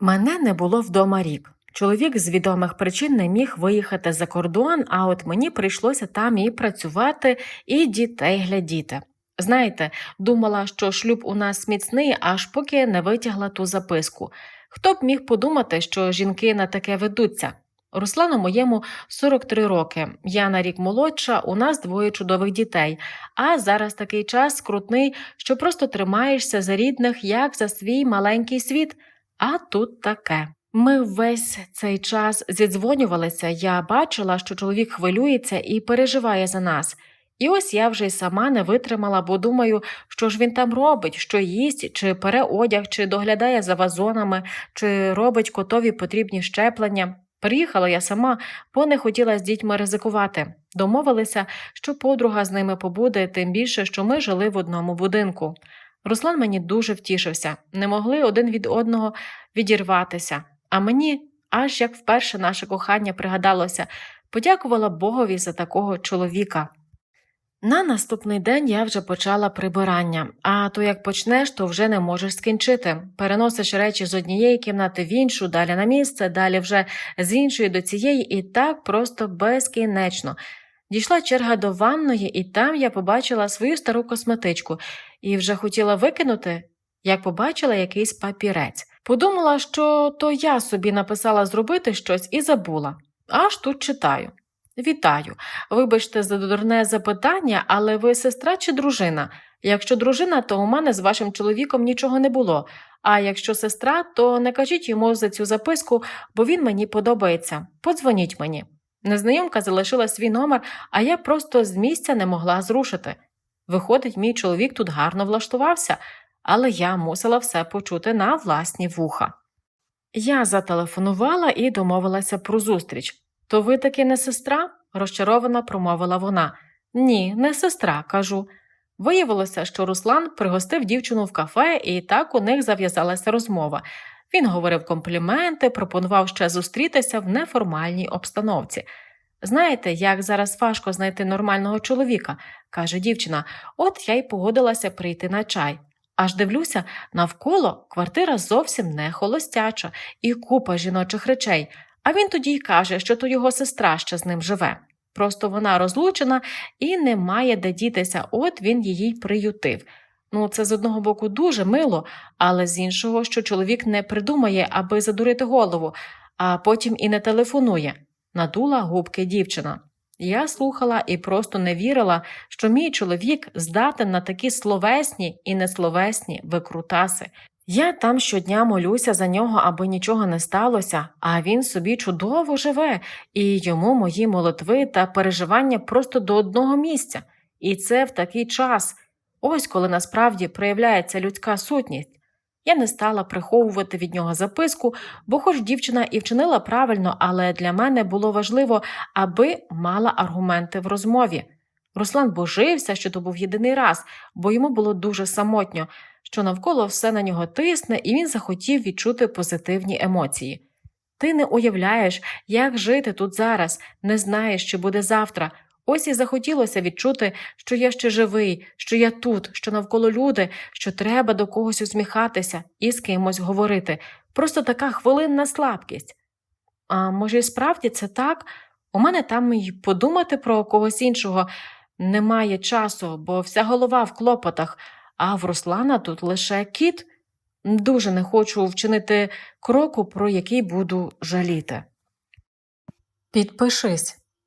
Мене не було вдома рік. Чоловік з відомих причин не міг виїхати за кордон, а от мені прийшлося там і працювати, і дітей глядіти. Знаєте, думала, що шлюб у нас міцний, аж поки не витягла ту записку. Хто б міг подумати, що жінки на таке ведуться? Руслану моєму 43 роки. Я на рік молодша, у нас двоє чудових дітей. А зараз такий час скрутний, що просто тримаєшся за рідних, як за свій маленький світ. А тут таке. Ми весь цей час зідзвонювалися. Я бачила, що чоловік хвилюється і переживає за нас. І ось я вже й сама не витримала, бо думаю, що ж він там робить, що їсть, чи пере одяг, чи доглядає за вазонами, чи робить котові потрібні щеплення. Приїхала я сама, бо не хотіла з дітьми ризикувати. Домовилися, що подруга з ними побуде, тим більше, що ми жили в одному будинку. Руслан мені дуже втішився, не могли один від одного відірватися. А мені, аж як вперше наше кохання пригадалося, подякувала Богові за такого чоловіка. На наступний день я вже почала прибирання, а то як почнеш, то вже не можеш скінчити. Переносиш речі з однієї кімнати в іншу, далі на місце, далі вже з іншої до цієї, і так просто безкінечно. Дійшла черга до ванної, і там я побачила свою стару косметичку і вже хотіла викинути, як побачила якийсь папірець. Подумала, що то я собі написала зробити щось і забула. Аж тут читаю. Вітаю. Вибачте за дурне запитання, але ви сестра чи дружина? Якщо дружина, то у мене з вашим чоловіком нічого не було. А якщо сестра, то не кажіть йому за цю записку, бо він мені подобається. Подзвоніть мені. Незнайомка залишила свій номер, а я просто з місця не могла зрушити. Виходить, мій чоловік тут гарно влаштувався, але я мусила все почути на власні вуха. Я зателефонувала і домовилася про зустріч. То ви таки не сестра? розчаровано промовила вона. Ні, не сестра, кажу. Виявилося, що Руслан пригостив дівчину в кафе, і так у них зав'язалася розмова. Він говорив компліменти, пропонував ще зустрітися в неформальній обстановці. Знаєте, як зараз важко знайти нормального чоловіка, каже дівчина, от я й погодилася прийти на чай. Аж дивлюся, навколо квартира зовсім не холостяча і купа жіночих речей, а він тоді й каже, що то його сестра ще з ним живе. Просто вона розлучена і не має де дітися, от він її й приютив. Ну, це з одного боку дуже мило, але з іншого, що чоловік не придумає, аби задурити голову, а потім і не телефонує. Надула губки дівчина. Я слухала і просто не вірила, що мій чоловік здатен на такі словесні і несловесні викрутаси. Я там щодня молюся за нього, аби нічого не сталося, а він собі чудово живе, і йому мої молитви та переживання просто до одного місця. І це в такий час. Ось коли насправді проявляється людська сутність. Я не стала приховувати від нього записку, бо хоч дівчина і вчинила правильно, але для мене було важливо, аби мала аргументи в розмові. Руслан божився, що то був єдиний раз, бо йому було дуже самотньо, що навколо все на нього тисне, і він захотів відчути позитивні емоції. Ти не уявляєш, як жити тут зараз, не знаєш, що буде завтра. Ось і захотілося відчути, що я ще живий, що я тут, що навколо люди, що треба до когось усміхатися і з кимось говорити. Просто така хвилинна слабкість. А може, справді це так? У мене там й подумати про когось іншого немає часу, бо вся голова в клопотах, а в Руслана тут лише кіт. Дуже не хочу вчинити кроку, про який буду жаліти. Підпишись,